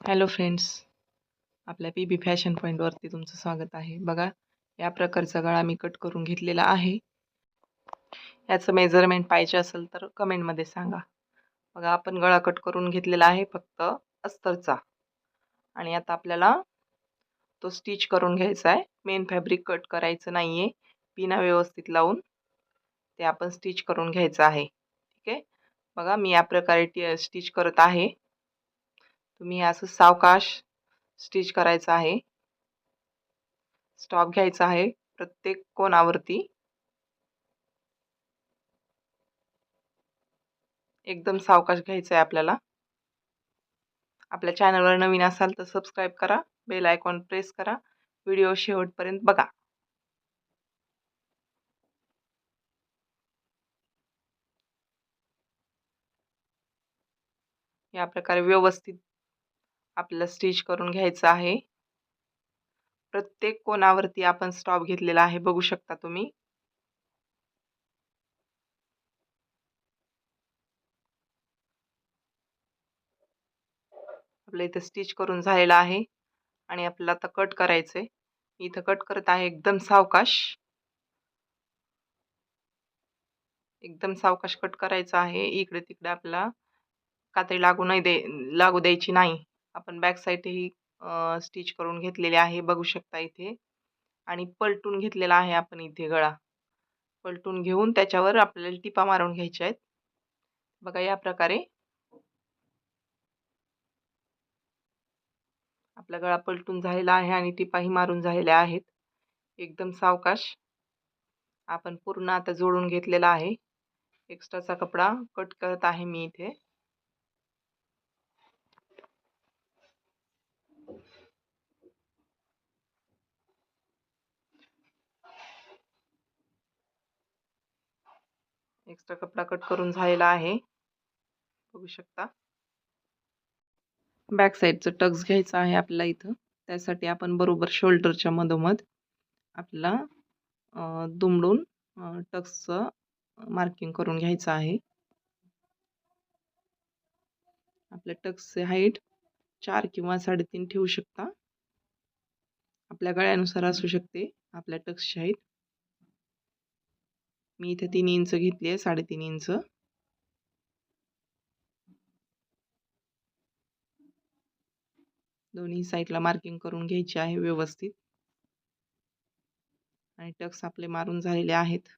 Hello friends आपल्या P B fashion पॉईंटवरती तुमचं स्वागत आहे. बघा या प्रकारचा गळा मी कट करून घेतलेला आहे. याचं मेजरमेंट पाहिजे असेल तर कमेंटमध्ये सांगा. बघा आपण गळा कट करून घेतलेला आहे फक्त अस्तरचा. आणि आता आपल्याला तो स्टिच करून घ्यायचा आहे. मेन फॅब्रिक कट करायचं नाही आहे पिना व्यवस्थित लावून ते आपण स्टिच करून घ्यायचं आहे. ठीक आहे? बघा मी या प्रकारे टी स्टिच करत आहे. तुम्ही असं सावकाश स्टिच करायचं आहे. स्टॉप घ्यायचा आहे प्रत्येक कोणावरती एकदम सावकाश घ्यायचं आहे आपल्याला. आपल्या चॅनलवर नवीन असाल तर सबस्क्राईब करा बेल आयकॉन प्रेस करा व्हिडिओ शेवटपर्यंत बघा. या प्रकारे व्यवस्थित आपल्याला स्टिच करून घ्यायचं आहे. प्रत्येक कोणावरती आपण स्टॉप घेतलेला आहे बघू शकता तुम्ही. आपलं इथं स्टिच करून झालेलं आहे आणि आपल्याला आता कट करायचं आहे इथं कट करत आहे एकदम सावकाश. एकदम सावकाश कट करायचं आहे. इकडे तिकडे आपल्याला कात्री लागू नाही दे लागू द्यायची नाही. आपण बॅक साईडही स्टिच करून घेतलेले आहे बघू शकता इथे. आणि पलटून घेतलेला आहे आपण इथे गळा. पलटून घेऊन त्याच्यावर आपल्याला टिपा मारून घ्यायच्या आहेत. बघा या प्रकारे. आपला गळा पलटून झालेला आहे आणि टिपाही मारून झालेल्या आहेत. एकदम सावकाश. आपण पूर्ण आता जोडून घेतलेला आहे. एक्स्ट्राचा कपडा कट करत आहे मी इथे. एक्स्ट्रा कपडा कट करून झालेला आहे. बघू शकता. बॅक साईडचं टक्स घ्यायचं आहे आपल्याला इथं. त्यासाठी आपण बरोबर शोल्डरच्या मधोमध आपला दुमडून टक्सचं मार्किंग करून घ्यायचं आहे. आपल्या टक्सचे हाईट चार किंवा साडेतीन ठेवू शकता. आपल्या गळ्यानुसार असू शकते आपल्या टक्सची हाईट मी इथे तीन इंच घेतली आहे साडेतीन इंच. दोन्ही साईडला मार्किंग करून घ्यायची आहे व्यवस्थित. आणि टक्स आपले मारून झालेले आहेत.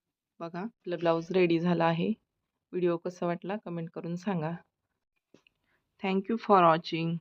बघा आपलं ब्लाऊज रेडी झाला आहे. व्हिडिओ कसा वाटला कमेंट करून सांगा. Thank you for watching